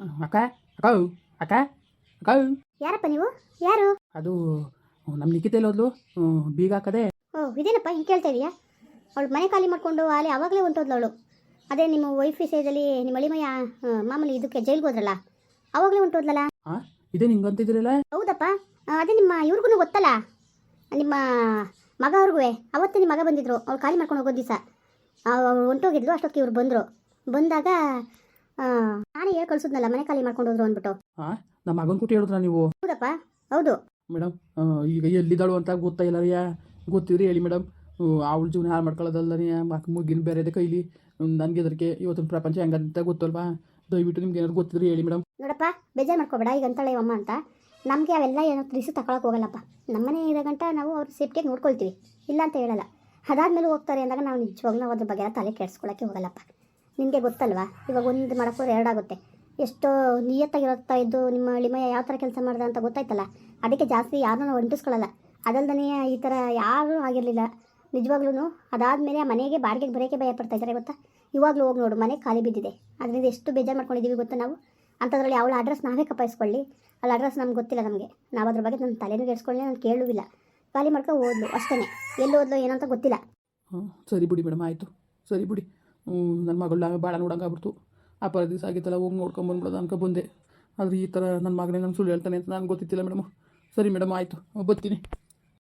ಅಕ್ಕ ಅಕ್ಕ ಅಕ್ಕ ಅಕ್ಕ ಯಾರಪ್ಪ ನೀವು? ಯಾರು? ಅದು ನಮ್ಮ ನಿಖಿತ ಹೋದ್ಲು. ಬೀಗ ಹಾಕದೆ. ಓ ಇದೇನಪ್ಪ ಈಗ ಕೇಳ್ತಾ ಇದೀಯಾ? ಅವಳು ಮನೆ ಖಾಲಿ ಮಾಡಿಕೊಂಡು ಅಲ್ಲಿ ಆವಾಗಲೇ ಹೊಂಟೋದ್ಲು ಅವಳು. ಅದೇ ನಿಮ್ಮ ವೈಫ್ ವಿಷಯದಲ್ಲಿ ನಿಮ್ಮ ಅಳಿಮಯ್ಯ ಆ, ಮಾಮೂಲಿ ಇದಕ್ಕೆ ಜೈಲ್ಗೆ ಹೋದ್ರಲ್ಲ ಆವಾಗಲೇ ಹೊಂಟೋದ್ಲಲ್ಲ? ಇದೇ ನಿಂಗೆ ಅಂತಿದ್ರಲ್ಲ ಹೌದಪ್ಪ. ಆ, ಅದೇ ನಿಮ್ಮ ಇವ್ರಿಗೂ ಗೊತ್ತಲ್ಲ? ನಿಮ್ಮ ಮಗ ಅವ್ರಿಗೂ? ಅವತ್ತೇ ನಿಮ್ಮ ಮಗ ಬಂದಿದ್ರು. ಅವ್ಳು ಖಾಲಿ ಮಾಡ್ಕೊಂಡು ಹೋಗೋ ದಿವಸ. ಅವ್ರು ಹೊಂಟೋಗಿದ್ಲು ಅಷ್ಟೊತ್ತಿಗೆ ಇವ್ರು ಬಂದರು. ಬಂದಾಗ ಆ, ನಾನೇ ಹೇಳಿ ಕಳ್ಸಿದ್ನಲ್ಲ ಮನೆ ಖಾಲಿ ಮಾಡ್ಕೊಂಡು ಹೋದ್ರು ಅಂದ್ಬಿಟ್ಟು. ನಮ್ಮ ಮಗನ ಕುಟಿ ಹೇಳಿದ್ರ ನೀವು? ಹೌದಪ್ಪ ಹೌದು. ಮೇಡಮ್ ಈಗ ಎಲ್ಲಿದ್ದಾಳು ಅಂತ ಗೊತ್ತಾ ಇಲ್ಲ ರೀ ಗೊತ್ತಿದ್ರಿ ಹೇಳಿ ಮೇಡಮ್. ಅವಳ ಜೀವನ ಹಾಳು ಮಾಡ್ಕೊಳ್ಳೋದಲ್ಲರಿ ಮಕ್ ಮುಗಿನ ಬೇರೆದೆ ಕೈಲಿ. ನನಗೆ ಅದಕ್ಕೆ ಇವತ್ತಿನ ಪ್ರಪಂಚ ಹೆಂಗಂತ ಗೊತ್ತಲ್ವಾ? ದಯವಿಟ್ಟು ನಿಮ್ಗೆ ಏನಾದ್ರು ಗೊತ್ತಿದ್ರಿ ಹೇಳಿ ಮೇಡಮ್. ನೋಡಪ್ಪ ಬೇಜಾರು ಮಾಡ್ಕೋಬೇಡ ಈಗ ಅಂತಾಳೆ ಅಮ್ಮ ಅಂತ. ನಮಗೆ ಅವೆಲ್ಲ ಏನೋ ತಿಳಿಸಿ ತಗೊಳಕ್ ಹೋಗಲ್ಲಪ್ಪ. ನಮ್ಮನೆ ಇರೋ ಗಂಟ ನಾವು ಅವ್ರ ಸೇಫ್ಟಿಯಾಗಿ ನೋಡ್ಕೊಳ್ತೀವಿ. ಇಲ್ಲ ಅಂತ ಹೇಳಲ್ಲ. ಅದಾದ್ಮೇಲೆ ಹೋಗ್ತಾರೆ ಅಂದಾಗ ನಾವು ನಿಜವಾಗ್ಲೂ ಅದ್ರ ಬಗ್ಗೆ ತಲೆ ಕೆಡ್ಸ್ಕೊಳಕ್ಕೆ ಹೋಗಲ್ಲಪ್ಪ. ನಿಮಗೆ ಗೊತ್ತಲ್ವಾ? ಇವಾಗ ಒಂದು ಮಾಡೋಕ್ಕೋದ್ರೆ ಎರಡಾಗುತ್ತೆ ಎಷ್ಟೋ ನಿಯತ್ತಾಗಿರುತ್ತಾ ಇದ್ದು ನಿಮ್ಮ ಅಳಿಮಯ್ಯ ಯಾವ ಥರ ಕೆಲಸ ಮಾಡಿದೆ ಅಂತ ಗೊತ್ತಾಯ್ತಲ್ಲ? ಅದಕ್ಕೆ ಜಾಸ್ತಿ ಯಾರನ್ನೂ ನಾವು ಅಂಟಿಸ್ಕೊಳ್ಳಲ್ಲ. ಅದಲ್ದೇ ಈ ಥರ ಯಾರೂ ಆಗಿರಲಿಲ್ಲ. ನಿಜವಾಗ್ಲೂ ಅದಾದಮೇಲೆ ಮನೆಗೆ ಬಾಡಿಗೆಗೆ ಬರೋಕ್ಕೆ ಭಯ ಪಡ್ತಾ ಇದ್ದಾರೆ ಗೊತ್ತಾ? ಇವಾಗಲೂ ಹೋಗಿ ನೋಡು, ಮನೆ ಖಾಲಿ ಬಿದ್ದಿದೆ. ಅದರಿಂದ ಎಷ್ಟು ಬೇಜಾರು ಮಾಡ್ಕೊಂಡಿದ್ದೀವಿ ಗೊತ್ತಾ ನಾವು? ಅಂಥದ್ರಲ್ಲಿ ಅವಳ ಅಡ್ರೆಸ್ ನಾವೇ ಕಪ್ಪಾಯಿಸ್ಕೊಳ್ಳಿ ಅವಳ ಅಡ್ರೆಸ್ ನಮ್ಗೆ ಗೊತ್ತಿಲ್ಲ ನಮಗೆ. ನಾವು ಅದ್ರ ಬಗ್ಗೆ ನನ್ನ ತಲೆನೂ ಕೆಡಿಸ್ಕೊಳ್ಳಿ, ನಾನು ಕೇಳುವಿಲ್ಲ ಖಾಲಿ ಮಾಡ್ಕೊ ಓದ್ಲು ಅಷ್ಟೇ ಎಲ್ಲಿ ಓದ್ಲು ಏನಂತ ಗೊತ್ತಿಲ್ಲ. ಹ್ಞೂ ಸರಿ ಬಿಡಿ ಮೇಡಮ್, ಆಯಿತು. ಸರಿ ಬಿಡಿ. ನನ್ನ ಮಗಳ ಭಾಳ ನೋಡೋಂಗಾಗ್ಬಿಡ್ತು ಆ ಪರ ದಿವಸ ಆಗಿತ್ತಲ್ಲ ಹೋಗಿ ನೋಡ್ಕೊಂಬಂದ್ಬಿಡೋದು ಅನ್ಕೊ ಬಂದೆ. ಆದರೆ ಈ ಥರ ನನ್ನ ಮಗನೇ ನಾನು ಸುಳ್ಳು ಹೇಳ್ತಾನೆ ಅಂತ ನನಗೆ ಗೊತ್ತಿತ್ತಿಲ್ಲ ಮೇಡಮ್. ಸರಿ ಮೇಡಮ್ ಆಯಿತು. ಬರ್ತೀನಿ.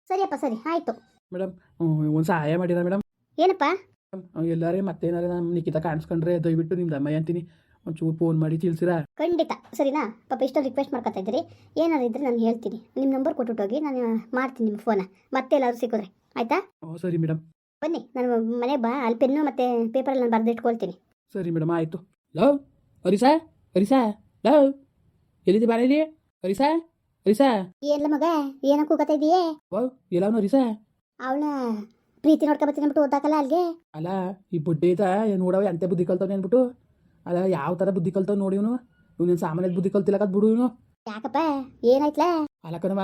ಸರಿಯಪ್ಪ ಸರಿ ಆಯಿತು. ಮೇಡಮ್ ಒಂದು ಸಹಾಯ ಮಾಡಿರ ಮೇಡಮ್? ಏನಪ್ಪ? ಎಲ್ಲಾರೇ ಮತ್ತೇನಾರೇ ನಮ್ಮ ನಿಖಿತ ಕಾಣಿಸ್ಕೊಂಡ್ರೆ ದಯವಿಟ್ಟು ನಿಮ್ದು ಅಮ್ಮ ಅಂತೀನಿ. ಒಂಚೂರು ಫೋನ್ ಮಾಡಿ ತಿಳಿಸಿರಾ? ಖಂಡಿತ. ಸರಿನಾ? ಪಾಪ ಇಷ್ಟೊಂದು ರಿಕ್ವೆಸ್ಟ್ ಮಾಡ್ಕೊತಾ ಇದ್ದೀರಿ. ಏನಾದ್ರು ಇದ್ರೆ ನಾನು ಹೇಳ್ತೀನಿ. ನಿಮ್ಮ ನಂಬರ್ ಕೊಟ್ಬಿಟ್ಟೋಗಿ ನಾನು ಮಾಡ್ತೀನಿ ನಿಮ್ಮ ಫೋನ ಮತ್ತೆ ಎಲ್ಲಾದ್ರೂ ಸಿಕ್ಕಿದ್ರೆ. ಆಯಿತಾ? ಹ್ಞೂ ಸರಿ ಮೇಡಮ್. ಬನ್ನಿ ನಾನು ಮನೆ ಬಾ ಅಲ್ಲಿ ಪೆನ್ನು ಪೇಪರ್ ಪೇಪರಲ್ಲಿ ನಾನು ಬರೆದಿಟ್ಕೊಳ್ತೀನಿ. ಸರಿ ಮೇಡಮ್ ಆಯಿತು. ಲವ್ ಹರಿಸಾ ಹರಿಸಾ ಲವ್. ಎಲ್ಲಿದೆ ಇಲ್ಲಿ? ಹರಿಸಾ ಹರಿಸಾ ಎಲ್ಲ ಮಗ ಏನ ಕೂಗತಾ ಇದೆಯೇ? ವಾವ್ ಎಲ್ಲವನು ಹರಿಸಾ ಅವಳ ಪ್ರೀತಿ ನೋಡ್ಕೊಬತ್ತೀನಿ ಅಂದ್ಬಿಟ್ಟು ಓದಾಕಲ್ಲ ಅಲ್ಲಿಗೆ? ಅಲ್ಲ ಈ ಬುಡ್ಡಿ ಐತ ನೋಡವ ಎಂತೆ ಬುದ್ಧಿ ಕಲ್ತವ್ನೆ ಅಂದ್ಬಿಟ್ಟು. ಅಲ್ಲ ಯಾವ ಥರ ಬುದ್ಧಿ ಕಲ್ತವ್ ನೋಡಿ ಇವನು. ಇವನೇನು ಸಾಮಾನ್ಯ ಬುದ್ಧಿ ಕಲ್ತಿಲ್ಲಕತ್ ಬಿಡು ಇವನು. ಯಾಕಪ್ಪ ಏನಾಯ್ತಲ್ಲ ಅಲ್ಲ ಕಣವ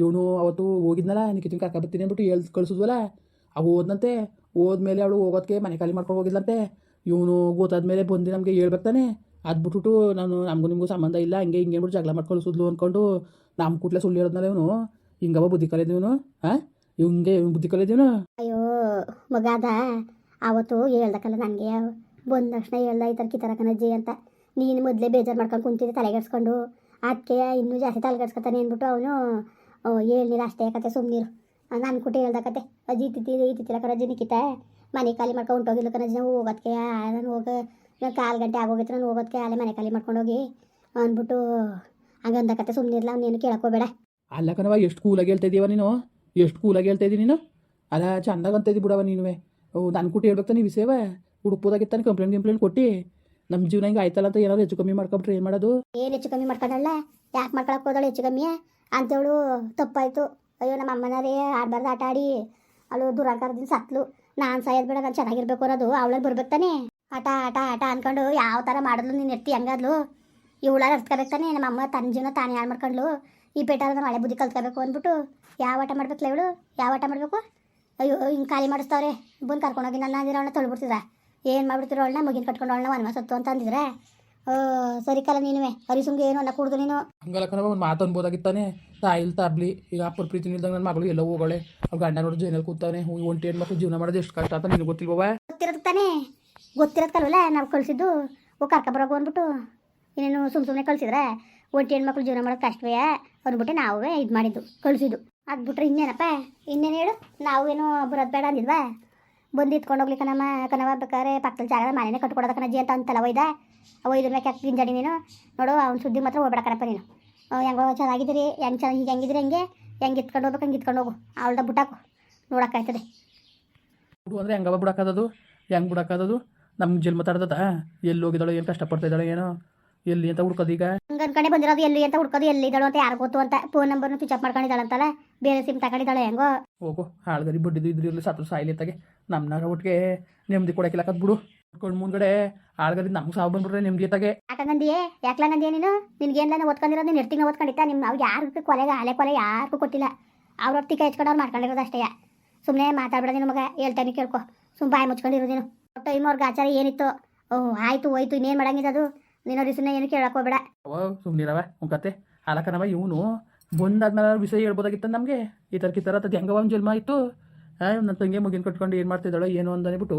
ಇವನು ಅವತ್ತು ಹೋಗಿದ್ನಲ್ಲ ನಿಖಿತಿನ ಕರ್ಕ ಬರ್ತೀನಿ ಅಂದ್ಬಿಟ್ಟು ಹೇಳ್ ಕಳಿಸಿದ್ವಲ್ಲ. ಅವು ಓದ್ನಂತೆ. ಹೋದ್ಮೇಲೆ ಅವಳು ಹೋಗೋದಕ್ಕೆ ಮನೆ ಖಾಲಿ ಮಾಡ್ಕೊಂಡು ಹೋಗಿದ್ಲಂತೆ. ಇವನು ಗೊತ್ತಾದ್ಮೇಲೆ ಬಂದು ನಮಗೆ ಹೇಳ್ಬರ್ತಾನೆ ಅದು ಬಿಟ್ಬಿಟ್ಟು ನಾನು ನಮಗೂ ನಿಮಗೂ ಸಂಬಂಧ ಇಲ್ಲ, ಹಂಗೆ ಹಿಂಗೆ ಅಂದ್ಬಿಟ್ಟು ಜಗಳ ಮಾಡ್ಕೊಂಡು ಸುದ್ಲು ಅಂದ್ಕೊಂಡು ನಮ್ಮ ಕೂಟ್ಲೆ ಸುಳ್ಳು ಹೇಳಿದ್ನಲ್ಲ ಇವನು. ಹಿಂಗವ ಬುದ್ಧಿ ಕಲಿಯೋದು ಇವನು. ಹಾಂ? ಇವಂಗೆ ಇವ್ನು ಬುದ್ಧಿ ಕಲಿಯೋದು ಅಯ್ಯೋ ಮಗಾದ ಅವತ್ತು ಹೇಳ್ದಕ್ಕಲ್ಲ ನನಗೆ. ಬಂದ ತಕ್ಷಣ ಹೇಳ್ದ, ಈ ಥರ ಕಿತರ ಅಂತ. ನೀನು ಮೊದಲೇ ಬೇಜಾರು ಮಾಡ್ಕೊಂಡು ಕುಂತಿದ್ದೆ ತಲೆಗೆಡ್ಸ್ಕೊಂಡು ಅದಕ್ಕೆ ಇನ್ನೂ ಜಾಸ್ತಿ ತಲೆಗೆಡ್ಸ್ಕೊತಾನೆ ಅಂದ್ಬಿಟ್ಟು ಅವನು ಹೇಳಿಲ್ಲ ಅಷ್ಟೇ ಕತೆ ಸುಮ್ಮನಿರು ನಾನು ಕುಟಿ ಹೇಳ್ದ ಕತೆ. ಅಜ್ಜಿ ರಜೆ ನಿಕ್ಕಿತ ಮನೆ ಖಾಲಿ ಮಾಡ್ಕೊಂಡು ಹೊಂಟೋಗಿಲ್ಲ ಕಣಜ್ಜಿ ನಾವು ಹೋಗೋದಕ್ಕೆ ನಾನು ಹೋಗ ನಾನು ಕಾಲು ಗಂಟೆ ಆಗೋಗಿತ್ತು ನಾನು ಹೋಗೋದಕ್ಕೆ ಅಲ್ಲೇ ಮನೆ ಖಾಲಿ ಮಾಡ್ಕೊಂಡು ಹೋಗಿ. ಅಂದ್ಬಿಟ್ಟು ಹಂಗೆ ಅಂದ ಕತೆ. ಸುಮ್ಮನಿರ್ಲ ಏನು ಕೇಳಕ್ಕೋಬೇಡ ಅಲ್ಲ ಕಣವ ಎಷ್ಟು ಕೂಲಾಗಿ ಹೇಳ್ತಾ ಇದೀವ ನೀನು? ಎಷ್ಟು ಕೂಲಾಗಿ ಹೇಳ್ತಾ ಇದ್ದೀನಿ ನೀನು? ಅಲ್ಲ ಚಂದಾಗ ಅಂತ ಇದ್ದೀವಿ ಬಿಡವ ನೀನುವೆ. ಓ ನಾನು ಕುಟಿ ಹೇಳ್ಬೇಕು ನೀವು ವಿಷಯವ. ಹುಡುಕ್ಬೋದಾಗಿತ್ತಾನೆ ಕಂಪ್ಲೇಂಟ್ ಕಂಪ್ಲೇಂಟ್ ಕೊಟ್ಟು. ನಮ್ಮ ಜೀವನ ಹಿಂಗೆ ಆಯ್ತಲ್ಲ ಅಂತ ಏನಾದ್ರು ಹೆಚ್ಚು ಕಮ್ಮಿ ಮಾಡ್ಕೊಬಿಟ್ರೆ ಏನು ಮಾಡೋದು? ಏನು ಹೆಚ್ಚು ಕಮ್ಮಿ ಮಾಡ್ಕೊಂಡಲ್ಲ? ಯಾಕೆ ಮಾಡ್ಕೊಳಕ್ಕೆ ಹೋದಳು ಹೆಚ್ಚು ಕಮ್ಮಿ ಅಂತೇಳು ತಪ್ಪಾಯ್ತು. ಅಯ್ಯೋ, ನಮ್ಮ ಅಮ್ಮನರೇ ಆಡ್ಬಾರ್ದು ಆಟ ಆಡಿ. ಅವಳು ದುರಾಕಾರದಿಂದ ಸತ್ಲು. ನಾನು ಸಾಯೋದು ಬೇಡ ನಾನು ಚೆನ್ನಾಗಿರ್ಬೇಕು ಅನ್ನೋದು. ಅವಳಲ್ಲಿ ಬರ್ಬೇಕು ತಾನೆ. ಆಟ ಆಟ ಆಟ ಅನ್ಕೊಂಡು ಯಾವ ಥರ ಮಾಡಿದ್ಲು ನೀನು ಎತ್ತಿ ಹಂಗಾದ್ಲು? ಇವಳಾರು ಅರ್ತ್ಕೋಬೇಕು ತಾನೆ. ನಮ್ಮ ಅಮ್ಮ ತನ್ನ ಜೀವನ ತಾನೇ ಹಾಳು ಮಾಡ್ಕೊಂಡ್ಲು. ಈ ಪೇಟಾದ ಮಳೆ ಬುದ್ಧಿ ಕಲ್ತ್ಕೋಬೇಕು ಅಂದ್ಬಿಟ್ಟು ಯಾವ ಆಟ ಮಾಡ್ಬೇಕಲ್ಲ ಇವಳು? ಯಾವ ಆಟ ಮಾಡಬೇಕು? ಅಯ್ಯೋ, ಹಿಂಗೆ ಖಾಲಿ ಮಾಡಿಸ್ತಾವ್ರೆ. ಬಂದು ಕರ್ಕೊಂಡೋಗಿ ನನ್ನ ಅಂದಿರೋ ಅವಳನ್ನ ತೊಳ್ಬಿಡ್ತಿದ್ರ? ಏನು ಮಾಡ್ಬಿಡ್ತಿರೋ ಅವಳನ್ನ? ಮುಗಿನ ಕಟ್ಕೊಂಡು ಅವಳನ್ನ ಒನ್ ಸತ್ತು ಅಂತ ಅಂದಿದ್ರೆ? ಓ ಸರಿ ಕಲ ನೀನುವೆ. ಹರಿಸುಂಗೆ ಏನು ಅನ್ನ ಕುಡ್ದು ನೀನು? ಹಂಗಲ್ಲ ಕಣವ ಒಂದು ಮಾತು ಅನ್ಬೋದಾಗಿತ್ತಾನೆ. ತಾಯಿಲ್ ತಾಬ್ಲಿ ಈಗ ಅಪ್ಪರ ಪ್ರೀತಿ ನಿಲ್ದಂಗೆ ನನ್ನ ಮಗಳು ಎಲ್ಲ ಹೋಗೋಳೆ. ಅವ್ರ ಗಂಡ ನೋಡಿ ಜೈನಲ್ಲಿ ಕೂತಾನೆ. ಒಂಟಿ ಹೆಣ್ಮಕ್ಳು ಜೀವನ ಮಾಡೋದು ಎಷ್ಟು ಕಷ್ಟ ಅಂತ ನಿನಗೆ ಗೊತ್ತಿಲ್ವವ ಗೊತ್ತಿರೋದು ತಾನೇ. ಗೊತ್ತಿರೋದು ಕಲ್ವಲ್ಲ ನಾವು ಕಳಿಸಿದ್ದು. ಓ ಕರ್ಕ ಕರ್ಕೊಬರೋಗು ಅಂದ್ಬಿಟ್ಟು. ಇನ್ನೇನು ಸುಮ್ಮ ಸುಮ್ಮನೆ ಕಳಿಸಿದ್ರೆ ಒಂಟಿ ಹೆಣ್ಮಕ್ಳು ಜೀವನ ಮಾಡೋದು ಕಷ್ಟವೇ ಅಂದ್ಬಿಟ್ಟೆ ನಾವೇ ಇದು ಮಾಡಿದ್ದು ಕಳಿಸಿದ್ದು. ಅದ್ಬಿಟ್ರೆ ಇನ್ನೇನಪ್ಪ? ಇನ್ನೇನು ಹೇಳು? ನಾವು ಏನು ಬರೋದು ಬೇಡ ಅಂದಿದ್ವಾ ಬಂದು ಇತ್ಕೊಂಡು ಹೋಗ್ಲಿ ಕಣಮ್ಮ. ಕಣವ ಬೇಕಾದ್ರೆ ಪಕ್ಕದಲ್ಲಿ ಜಾಗದ ಮನೆಯೇ ಕಟ್ಕೊಡೋದ ಕಣಜ್ಜಿ ಅಂತ ಅಂತಲ್ಲ ಒಯ್ದ. ಒಯ್ದ ಮ್ಯಾಕೆ ಯಾಕೆ ಗಿಂಜಡಿ ನೀನು? ನೋಡು ಅವ್ನ ಸುದ್ದಿ ಮಾತ್ರ ಹೋಗ್ಬೇಡ ಕಣಪ್ಪ ನೀನು. ಅವ್ ಹೆಂಗೋ ಚೆನ್ನಾಗಿದ್ದೀರಿ ಹೆಂಗೆ ಚೆನ್ನಾಗಿ ಈಗ ಹೆಂಗಿದ್ರಿ ಹೆಂಗೆ? ಹೆಂಗೆ ಇತ್ಕೊಂಡು ಹೋಗ್ಬೇಕು ಹಂಗೆ ಇತ್ಕೊಂಡು ಹೋಗು. ಅವಳ್ದ ಬುಟ್ಟಾಕು ನೋಡೋಕ್ಕಾಯ್ತದೆ. ಅಂದರೆ ಹೆಂಗವ ಬಿಡಕ್ಕಾದದು ಹೆಂಗೆ ಬಿಡಕ್ಕಾದದು ನಮ್ಮ ಜನ್ಮ ತಡ್ದದ ಎಲ್ಲಿ ಹೋಗಿದ್ದಾಳೆ ಏನು ಕಷ್ಟಪಡ್ತಾ ಇದ್ದಾಳೆ ಏನೋ? ಎಲ್ಲಿ ಅಂತ ಹುಡ್ಕೋದು ಈಗ? ಹಂಗೆ ಅನ್ಕೊಂಡೆ ಬಂದಿರೋದು ಎಲ್ಲಿ ಅಂತ ಹುಡ್ಕೋದು ಎಲ್ಲಿ ಇದ್ದಾಳು ಅಂತ ಯಾರು ಗೊತ್ತು ಅಂತ. ಫೋನ್ ನಂಬರ್ನು ಸ್ವಿಚ್ ಆಫ್ ಮಾಡ್ಕೊಂಡಿದ್ದಾಳಂತಲ್ಲ. ಬೇರೆ ಸಿಮ್ ತಗೊಂಡಿದ್ದಾಳೆ ಹೆಂಗೋ. ಹೋಗು ಹಾಳ್ಗರಿ ಬಡ್ಡಿದು ಇದ್ರಿ ಇರಲಿ ಸತ್ತು ಸಾಯಿಲಿ ತಗೆ ನಮ್ಮನಾಗ ಒಟ್ಟಿಗೆ ನೆಮ್ಮದಿ ಕೊಡಕ್ಕಿಲ್ಲಕತ್ ಬಿಡು. ಕಣ್ಣು ಮುಂದ್ಗಡೆ ಹಾಳ್ಗರಿ ನಮ್ಗೆ ಸಾವು ಬಂದ್ಬಿಟ್ರೆ ನೆಮ್ಮದಿ ತಾಗೆ ಯಾಕಂಗಂದಿಯೇ ಯಾಕ್ಲಂಗಂದಿಯೇ ನೀನು? ನಿನ್ಗೇನ್ಲಾನ ಓದ್ಕೊಂಡಿರೋ ನೀನು ಎರ್ತಿಂಗ್ ಓದ್ಕೊಂಡಿತ್ತ ನಿಮ್ಮ ಅವ್ರಿಗೆ ಯಾರಿಗೂ ಕೊಲೆಗೆ ಆಲೆ ಕೊಲೆ ಯಾರಿಗೂ ಕೊಟ್ಟಿಲ್ಲ. ಅವ್ರ ಹೊತ್ತಿಗೆ ಹೆಚ್ಕೊಂಡು ಅವ್ರು ಮಾಡ್ಕೊಂಡಿರೋದು ಅಷ್ಟೇ. ಸುಮ್ಮನೆ ಮಾತಾಡ್ಬೇಡ ನಿನ್ನ ಮಗ. ಹೇಳ್ತಾನೆ ಕೇಳ್ಕೊ. ಸುಮ್ಮ ಬಾಯಿ ಮುಚ್ಕೊಂಡಿರೋ ನೀನು. ಟೈಮ್ ಅವ್ರಿಗೆ ಆಚಾರ ಏನಿತ್ತು? ಓಹ್ ಆಯ್ತು ಹೋಯ್ತು ಇನ್ನೇನು ಮಾಡಂಗಿದ ಅದು? ನೀನು ರಿಸನ್ನ ಏನು ಕೇಳಕ್ ಹೋಗ್ಬೇಡ. ಸುಮ್ನಿರವ ಸುಮ್ಮನಿರವ ಉಂಕತ್ತೆ ಅಲಕನವ ಇವನು ಬಂದಾದ್ಮೇಲೆ ವಿಷಯ ಹೇಳ್ಬೋದಾಗಿತ್ತ ನಮಗೆ? ಈ ಥರ ಈ ಥರ ಅದು ಹೆಂಗವ ಜನ್ಮ ಇತ್ತು ನನ್ನ ತಂಗಿ ಮುಗಿನ ಕಟ್ಕೊಂಡು ಏನು ಮಾಡ್ತಿದ್ದಾಳೋ ಏನು ಅಂತ ಅಂದ್ಬಿಟ್ಟು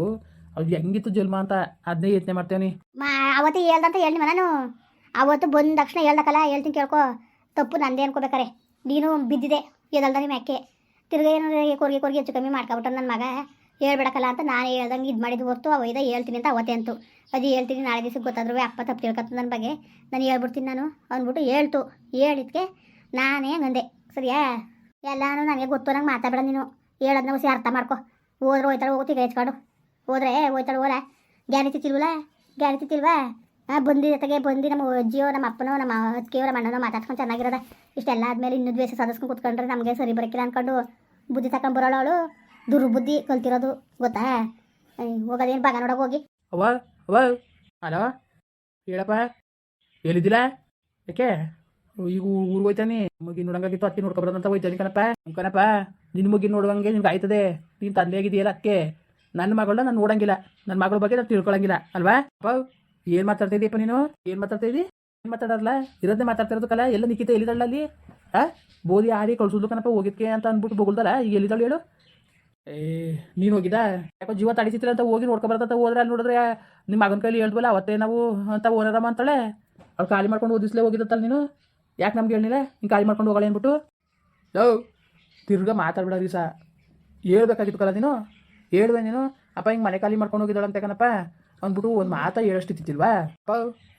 ಅದು ಹೆಂಗಿತ್ತು ಜುಲ್ಮ ಅಂತ ಅದನ್ನೇ ಯೋಚನೆ ಮಾಡ್ತೇವನಿ ಮಾ, ಅವತ್ತು ಹೇಳ್ದಂತ ಹೇಳಿ ನಾನು. ಅವತ್ತು ಬಂದ ತಕ್ಷಣ ಹೇಳ್ದಕ್ಕಲ್ಲ, ಹೇಳ್ತೀನಿ ಕೇಳ್ಕೊ. ತಪ್ಪು ನಂದೇ ಅನ್ಕೋಬೇಕಾರೆ. ನೀನು ಬಿದ್ದಿದೆ ಎದಲ್ದ ನಿಮ್ಮ ಯಾಕೆ ತಿರ್ಗ ಏನು ಕೊರ್ಗೆ ಕೊರ್ಗೆ ಹೆಚ್ಚು ಕಮ್ಮಿ ಮಾಡ್ಕೊಬಿಟ್ಟು ನನ್ನ ಮಗ. ಹೇಳ್ಬೇಡಕ್ಕಲ್ಲ ಅಂತ ನಾನು ಹೇಳ್ದಂಗೆ ಇದು ಮಾಡಿದ್ದು ಹೊರ್ತು ಅವ ಹೇಳ್ತೀನಿ ಅಂತ ಅವತ್ತೇ ಅಂತು. ಅದು ಹೇಳ್ತೀನಿ, ನಾಳೆ ದಿವಸಕ್ಕೆ ಗೊತ್ತಾದ್ರೂ ಅಪ್ಪ ತಪ್ಪು ತಿಳ್ಕೊತ ನನ್ನ ಬಗ್ಗೆ. ನಾನು ಹೇಳ್ಬಿಡ್ತೀನಿ ನಾನು ಅಂದ್ಬಿಟ್ಟು ಹೇಳ್ತು. ಹೇಳಿದ್ಕೆ ನಾನೇ ಹಂಗಂದೆ. ಸರಿಯಾ? ಎಲ್ಲಾನು ನನಗೆ ಗೊತ್ತು ನಂಗೆ ಮಾತಾಡಬೇಡ ನೀನು. ಹೇಳೋದನ್ನ ಹೊಸಿ ಅರ್ಥ ಮಾಡ್ಕೊ. ಹೋದ್ರೆ ಹೋಯ್ತಾಳೆ ಹೋಗ್ತಿ ಹೆಚ್ಕೊಂಡು ಹೋದ್ರೆ, ಹೋಯ್ತಾಳೆ ಹೋಲ ಗ್ಯಾರಂಟಿ ತಿಲ್ವಲ್ಲ ಗ್ಯಾರಂಟಿ ತಿಲ್ವಾ ಹಾಂ ಬಂದಿ ಜೊತೆಗೆ ಬಂದು ನಮ್ಮ ಅಜ್ಜಿಯೋ, ನಮ್ಮ ಅಪ್ಪನೋ, ನಮ್ಮ ಅಜ್ಜಿಯೋ ನಮ್ಮ ಅಣ್ಣನೋ ಮಾತಾಡ್ಕೊಂಡು ಚೆನ್ನಾಗಿರೋದ. ಇಷ್ಟೆಲ್ಲ ಆದಮೇಲೆ ಇನ್ನೂ ದ್ವೇಷ ಸಾಧಿಸ್ಕೊಂಡು ಕೂತ್ಕೊಂಡ್ರೆ ನಮಗೆ ಸರಿ ಬರೋಕ್ಕಿಲ್ಲ ಅಂದ್ಕೊಂಡು ಬುದ್ಧಿ ತಗೊಂಡು ಬರೋಳು ಅವಳು. ದುರ್ಬುದ್ಧಿ ಕಲ್ತಿರೋದು, ಗೊತ್ತಾ? ಹೋಗೋದೇನು ಬಾಗ ನೋಡೋಕೆ ಹೋಗಿ. ಅವ ಅವ ಅಲೋ ಹೇಳಪ್ಪ. ಎಲ್ಲಿದ್ದಿಲ್ಲ ಯಾಕೆ? ಈಗ ಊರಿಗೆ ಹೋಯ್ತಾನೆ. ಮುಗಿ ನೋಡಂಗಾಗಿತ್ತು ಅತ್ತಿ ನೋಡ್ಕೊಬರೋದಂತ ಹೋಯ್ತಾನೆ ಕಣಪ್ಪ. ಕಣಪ್ಪ. ನಿನ್ನ ಮಗಿ ನೋಡುವಂಗೆ ನಿನ್ಗೆ ಆಯ್ತದೆ. ನೀನು ತಂದೆ ಆಗಿದೆಯಲ್ಲ ಅದಕ್ಕೆ ನನ್ನ ಮಗಳನ್ನ ನಾನು ನೋಡಂಗಿಲ್ಲ. ನನ್ನ ಮಗಳ ಬಗ್ಗೆ ನಾನು ತಿಳ್ಕೊಳಂಗಿಲ್ಲ. ಅಲ್ವಾ? ಅಪ್ಪ, ಏನು ಮಾತಾಡ್ತಾ ಇದೀಯಪ್ಪ ನೀನು? ಏನು ಮಾತಾಡ್ತಾ ಇದ್ದಿ ಏನು ಮಾತಾಡಲ್ಲ? ಇರೋದೇ ಮಾತಾಡ್ತಿರೋದಕ್ಕಲ್ಲ ಎಲ್ಲ ನಿಖಿತ ಎಲ್ಲಿದ್ದಾಳ ಅಲ್ಲಿ? ಆ? ಬೋಧಿ ಆಡಿ ಕಳ್ಸೋದು ಹೋಗಿದ್ಕೆ ಅಂತ ಅಂದ್ಬಿಟ್ಟು ಬೊಗಳ್ದಲ್ಲ? ಈಗ ಎಲ್ಲಿದಳು ಹೇಳು? ಏ, ನೀನು ಹೋಗಿದ್ದ? ಯಾಕೋ ಜೀವ ತಡಿಸಿತ್ತಿಲ್ಲ ಅಂತ ಹೋಗಿ ನೋಡ್ಕೊಬರ್ತಂತ ಹೋದ್ರೆ, ಅಲ್ಲಿ ನೋಡಿದ್ರೆ ನಿಮ್ಮ ಮಗನ ಕೈಲಿ ಹೇಳ್ದ್ವಲ್ಲ, ಅವತ್ತೇ ನಾವು ಅಂತ ಓನರಮ್ಮ ಅಂತಾಳೆ. ಅವ್ರು ಖಾಲಿ ಮಾಡ್ಕೊಂಡು ಓದಿಸ್ಲೇ ಹೋಗಿದ್ದತ್ತಲ್ಲ ನೀನು? ಯಾಕೆ ನಮ್ಗೆ ಹೇಳಿಲ್ಲ ಹಿಂಗೆ ಖಾಲಿ ಮಾಡ್ಕೊಂಡು ಹೋಗಲ್ಲ ಅಂದ್ಬಿಟ್ಟು? ಲವ್ ತಿರ್ಗಾ ಮಾತಾಡ್ಬಿಡ ದಿವಸ ಹೇಳ್ಬೇಕಾಗಿತ್ತು ಕಲ ನೀನು? ಹೇಳುವೆ ನೀನು, ಅಪ್ಪ, ಹಿಂಗೆ ಮನೆ ಖಾಲಿ ಮಾಡ್ಕೊಂಡು ಹೋಗಿದ್ದಾಳಂತೆ ಕಣಪ್ಪ. ಅಂದ್ಬಿಟ್ಟು ಒಂದು ಮಾತಾ ಹೇಳಷ್ಟಿತ್ತಿಲ್ವಾ ಅಪ್ಪ,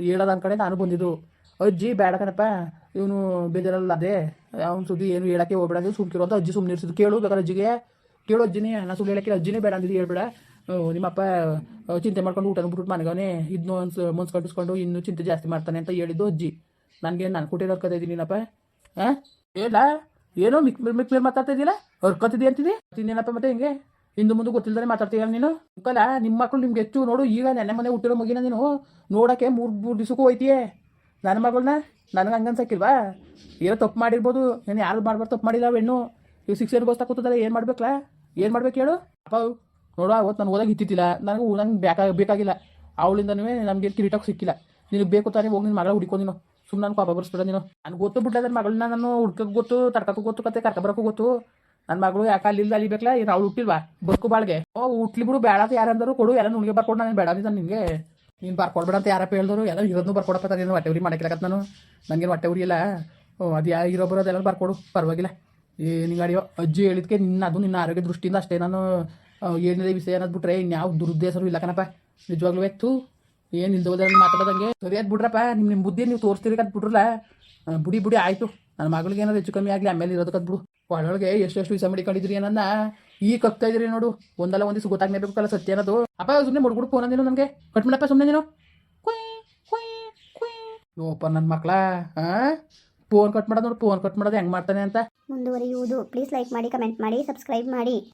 ಹೇಳೋದು ಅನ್ಕಡೆ ನಾನು ಬಂದಿದ್ದು. ಅಜ್ಜಿ, ಬೇಡ ಕಣಪ್ಪ. ಇವನು ಬೇಜಾರಲ್ಲ ಅದೇ. ಅವ್ನು ಸುದ್ದಿ ಏನು ಹೇಳಕ್ಕೆ ಹೋಗ್ಬೇಡ ಸುಮ್ಕಿರೋ ಅಂತ ಅಜ್ಜಿ ಸುಮ್ಮನೆ ಇರ್ಸಿದ್ದು. ಕೇಳು ಬೇಕಾದ್ರೆ ಅಜ್ಜಿಗೆ. ಕೇಳು ಅಜ್ಜಿನೇ ನಾನು ಸುಳ್ಳು ಹೇಳಕ್ಕೆ ಅಜ್ಜಿನೇ ಬೇಡ ಅಂದಿದ್ದು, ಹೇಳ್ಬೇಡ. ನಿಮ್ಮಪ್ಪ ಚಿಂತೆ ಮಾಡ್ಕೊಂಡು ಊಟ ಅಂದ್ಬಿಟ್ಟು ಮನೆಗವನೇ ಇದನ್ನು ಅನ್ಸ್, ಮನ್ಸು ಕಟ್ಟಿಸ್ಕೊಂಡು ಇನ್ನೂ ಚಿಂತೆ ಜಾಸ್ತಿ ಮಾಡ್ತಾನೆ ಅಂತ ಹೇಳಿದ್ದು ಅಜ್ಜಿ. ನನಗೆ ನಾನು ಕೊಟ್ಟಿರೋ ಕತೆ ಇದ್ದೀನಿನಪ್ಪ ಹಾಂ ಏನ ಏನೋ ಮಿಕ್ ಮಿಕ್ ಮೇಲೆ ಮಾತಾಡ್ತಾ ಇದೆಯಲ್ಲ? ಹೊರ್ಕೊತಿದ್ದಿ ಅಂತಿದ್ದಿ ತಿನ್ನೇನಪ್ಪ ಮತ್ತೆ ಹಿಂಗೆ? ಹಿಂದೆ ಮುಂದೆ ಗೊತ್ತಿಲ್ಲದೆ ಮಾತಾಡ್ತೀಯ ನೀನು? ಮುಕ್ಕಲ್ಲ ನಿಮ್ಮ ಮಕ್ಕಳು ನಿಮ್ಗೆ ಹೆಚ್ಚು ನೋಡು. ಈಗ ನೆನ್ನೆ ಮನೆ ಹುಟ್ಟಿರೋ ಮಗಿನ ನೀನು ನೋಡೋಕ್ಕೆ ಮೂರು ಮೂರು ದಿವಸಕ್ಕೂ ಹೋಯ್ತೀಯೇ? ನನ್ನ ಮಗಳನ್ನ ನನಗೆ ಹಂಗನ್ಸಕ್ಕಿಲ್ವಾ ಏನೋ ತಪ್ಪು ಮಾಡಿರ್ಬೋದು. ಏನು ಯಾರು ಮಾಡ್ಬಾರ್ದು ತಪ್ಪು ಮಾಡಿಲ್ಲ ಹೆಣ್ಣು. ಈಗ ಏನು ಗೋಸ್ತಾ ಕೂತದಲ್ಲ ಏನು ಮಾಡ್ಬೇಕಲ್ಲ ಏನು ಮಾಡ್ಬೇಕು ಹೇಳು? ಅಪ್ಪ, ನೋಡು ಅವತ್ತು ನಾನು ಓದಾಗ ಇತ್ತಿತ್ತಿಲ್ಲ ನನಗೆ ನಂಗೆ ಬೇಕಾ, ಬೇಕಾಗಿಲ್ಲ. ಅವಳಿಂದನೂ ನಮಗೆ ಕಿರೀಟಕ್ಕೆ ಸಿಕ್ಕಿಲ್ಲ. ನಿನಗೆ ಬೇಕು ತಾನೇ ಹೋಗಿ ನಿನ್ನ ಮಗಳ ಹುಡ್ಕೊ ನೀನು. ಸುಮ್ಮನೆ ನಾನು ಕೋಪ ಬರ್ಸ್ಬೇಡ ನೀನು. ನನಗೆ ಗೊತ್ತು ಬಿಡ್ಲ ನನ್ನ ಮಗಳನ್ನ ನಾನು ಹುಡ್ಕಕ್ಕೆ ಗೊತ್ತು ತರ್ಕಕ್ಕೂ ಗೊತ್ತು ಕತೆ ಕರ್ಕೊಬರಕ್ಕೂ ಗೊತ್ತು. ನನ್ನ ಮಗಳು ಯಾಕೆ ಅಲ್ಲಿ ಅಲಿಬೇಕಲ್ಲ ಇದು ಅವ್ಳು ಹುಟ್ಟಿಲ್ವಾ? ಬದುಕು ಬಾಳ್ಗೆ. ಓ, ಹುಟ್ಲಿ ಬಿಡು ಬೇಡ ಅಂತ ಕೊಡು, ಎಲ್ಲ ನುಣಿಗೆ ಬರ್ಕೊಡು ನಾನು ಬೇಡ ಅಂತ ನಿನಗೆ? ನೀನು ಬರ್ಕೊಡ್ಬೇಡ ಅಂತ ಯಾರಪ್ಪ ಹೇಳಿದ್ರು? ಎಲ್ಲ ಇರೋದನ್ನು ಬರ್ಕೊಡಪ್ಪ ನೀನು, ಹೊಟ್ಟೆ ಉರಿ ಮಾಡಕ್ಕಿಲ್ಲಕತ್ ನಾನು. ನನಗೇನು ಹೊಟ್ಟೆ ಇಲ್ಲ. ಓ, ಅದು ಯಾ ಇರೋ ಬರೋದೆಲ್ಲ ಬರ್ಕೊಡು, ಪರವಾಗಿಲ್ಲ. ಈ ನಿಂಗಾಡಿಯೋ ಅಜ್ಜಿ ಹೇಳಿದ್ಕೆ ನಿನ್ನ, ಅದು ನಿನ್ನ ಆರೋಗ್ಯ ದೃಷ್ಟಿಯಿಂದ ಅಷ್ಟೇ. ನಾನು ಏನಿದೆ ವಿಷಯ ಅನ್ನೋದು ಬಿಟ್ರೆ ಇನ್ಯಾವ ದುರುದ್ದೇಶರು ಇಲ್ಲ ಕಣಪ್ಪ. ನಿಜವಾಗ್ಲೂ ಎತ್ತು ಏನು ಇಲ್ದೋದ ಮಾತಾಡೋದಂಗೆ ಸರಿ ಆಯ್ತು ಬಿಡ್ರಪ್ಪ ನಿಮ್ಮ ನಿಮ್ಮ ಬುದ್ಧಿ ನೀವು ತೋರಿಸ್ತೀರಿ ಬಿಟ್ರಲ್ಲ ಬುಡಿ ಬುಡಿ, ಆಯಿತು. ನನ್ನ ಮಗಳಿಗೆ ಏನಾದ್ರು ಹೆಚ್ಚು ಕಮ್ಮಿ ಆಗಲಿ, ಆಮೇಲೆ ಇರೋದಕ್ಕೆ ಬಿಡು. ಒಳಗೆ ಎಷ್ಟೆಷ್ಟು ವಿಷ ಮಡಿಕೊಂಡಿದ್ರಿ ಏನನ್ನ ಈ ಕಕ್ತಾ ಇದ್ರಿ ನೋಡು. ಒಂದಲ್ಲ ಒಂದಿವ್ಸ ಗೊತ್ತಾಗ್ಲೇಬೇಕಲ್ಲ ಸತ್ಯ ಅನ್ನೋದು. ಅಪ್ಪ ಸುಮ್ಮನೆ ಮುಡ್ಗುಡ್ ಫೋನ್ ಅಂದೇನು ನಮಗೆ. ಕಟ್ ಮಾಡಪ್ಪ ಸುಮ್ಮನೆ ನೀನು. ಯೋಪ ನನ್ನ ಮಕ್ಳ. ಫೋನ್ ಕಟ್ ಮಾಡೋದು ನೋಡು ಫೋನ್ ಕಟ್ ಮಾಡೋದು ಹೆಂಗ್ ಮಾಡ್ತಾನೆ ಅಂತ. ಮುಂದುವರಿಯುವುದು. ಪ್ಲೀಸ್ ಲೈಕ್ ಮಾಡಿ ಕಮೆಂಟ್ ಮಾಡಿ ಸಬ್ಸ್ಕ್ರೈಬ್ ಮಾಡಿ.